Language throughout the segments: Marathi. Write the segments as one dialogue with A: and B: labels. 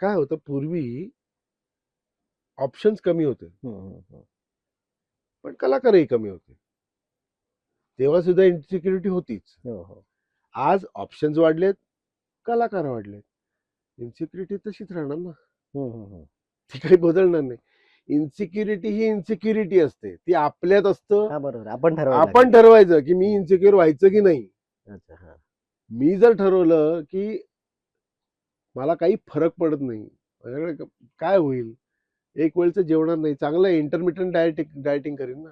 A: काय होतं पूर्वी ऑप्शन्स कमी होते. पण कलाकारही कमी होते. तेव्हा सुद्धा इन्सिक्युरिटी होतीच.
B: हो हो.
A: आज ऑप्शन्स वाढलेत कलाकार वाढलेत. इन्सिक्युरिटी तशीच राहणार ना. ती काही बदलणार नाही. इन्सिक्युरिटी ही इन्सिक्युरिटी असते. ती आपल्यात असतं.
B: हा बरोबर. आपण
A: आपण ठरवायचं की मी इन्सिक्युअर व्हायचं की नाही. मी जर ठरवलं की मला काही फरक पडत नाही. माझ्याकडे काय होईल? एक वेळचं जेवणार नाही. चांगलं इंटरमिटंट डायटिंग डायटिंग करीन ना.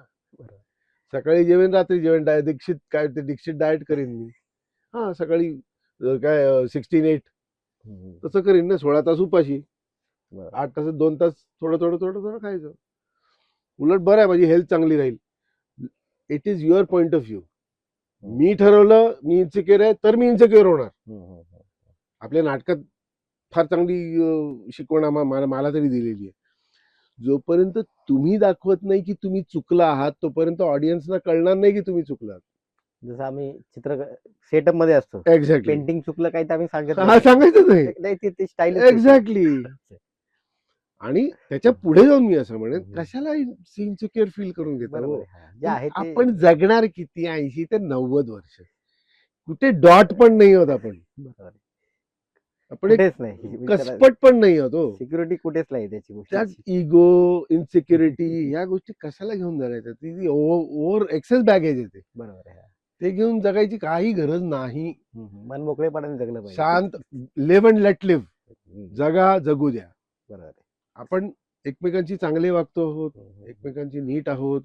A: सकाळी जेवेन रात्री जेवण डाय दीक्षित काय ते दीक्षित डाएट करीन मी. हा सकाळी काय सिक्स्टीन एट. तसं करीन ना सोळा तास उपाशी. आठ तासात दोन तास थोडं थोडं थोडं थोडं खायचं. उलट बरं आहे माझी हेल्थ चांगली राहील. It is your point of view मी ठरवलं मी इन्सिक्युअर आहे तर मी इन्सिक्युअर होणार. आपल्या नाटकात फार चांगली शिकवण मला तरी दिलेली आहे. जोपर्यंत तुम्ही दाखवत नाही की तुम्ही चुकला आहात तोपर्यंत ऑडियन्सला कळणार नाही की तुम्ही चुकलात
B: जसं आम्ही चित्र सेटअपमध्ये असतो.
A: एक्झॅक्टली
B: पेंटिंग चुकलं काही तर आम्ही सांगत
A: हा. सांगायचं नाही.
B: नाही ते- ते स्टाईल
A: एक्झॅक्टली आणि त्याच्या पुढे जाऊन मी असं म्हणेन. कशाला इन्सिक्युअर फील करून घेता हो? आपण जगणार किती? ऐंशी ते नव्वद वर्ष. कुठे डॉट पण नाही होत आपण. आपण एक
B: कुठेच नाही
A: कसपट पण नाही होत हो.
B: सिक्युरिटी कुठेच नाही त्याची
A: त्यात
B: गोष्ट
A: इगो इन्सिक्युरिटी ह्या गोष्टी कशाला घेऊन जगायच्या? ती ओव्हर एक्सेस बॅगेज येते
B: बरोबर आहे.
A: ते घेऊन जगायची काही गरज नाही.
B: हम्म, हम्म. मन मोकळेपणाने जगलं पाहिजे.
A: शांत लिव्ह अँड लेट लिव्ह
B: हम्म,
A: जगा जगू द्या.
B: बरोबर आहे.
A: आपण एकमेकांची चांगले वागतो आहोत
B: हम्म, हम्म.
A: एकमेकांची नीट आहोत.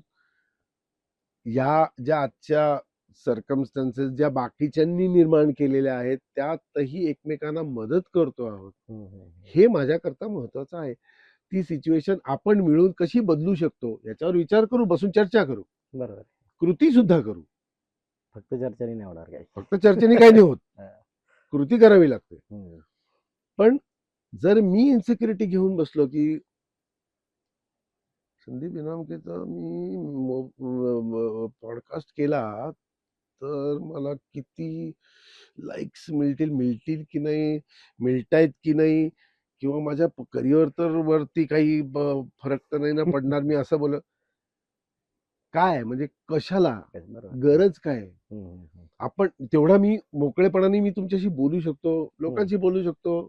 A: या ज्या आजच्या सरकमस्टन्सेस ज्या बाकीच्यांनी निर्माण केलेल्या आहेत त्यातही एकमेकांना मदत करतो आहोत. हे माझ्याकरता महत्वाचं आहे ती सिच्युएशन आपण मिळून कशी बदलू शकतो याच्यावर विचार करू बसून चर्चा करू
B: बरोबर.
A: कृती सुद्धा करू
B: फक्त चर्चेने नाही होणार काही
A: फक्त चर्चेने काही नाही होत. कृती करावी लागते
B: हम्म.
A: जर मी इन्सिक्युरिटी घेऊन बसलो की संदीप इनामकेचा मी पॉडकास्ट केला तर मला किती लाईक्स मिळतील मिळतील की नाही मिळतायत की नाही किंवा माझ्या करिअर तर वरती काही फरक तर नाही ना पडणार मी असं बोल काय? म्हणजे कशाला. गरज काय. आपण तेवढा मी मोकळेपणाने मी तुमच्याशी बोलू शकतो लोकांशी बोलू शकतो.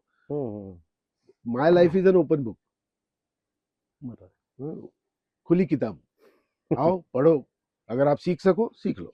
A: My life is an open book खुली किताब. आओ पढ़ो. अगर आप सीख सको सीख लो.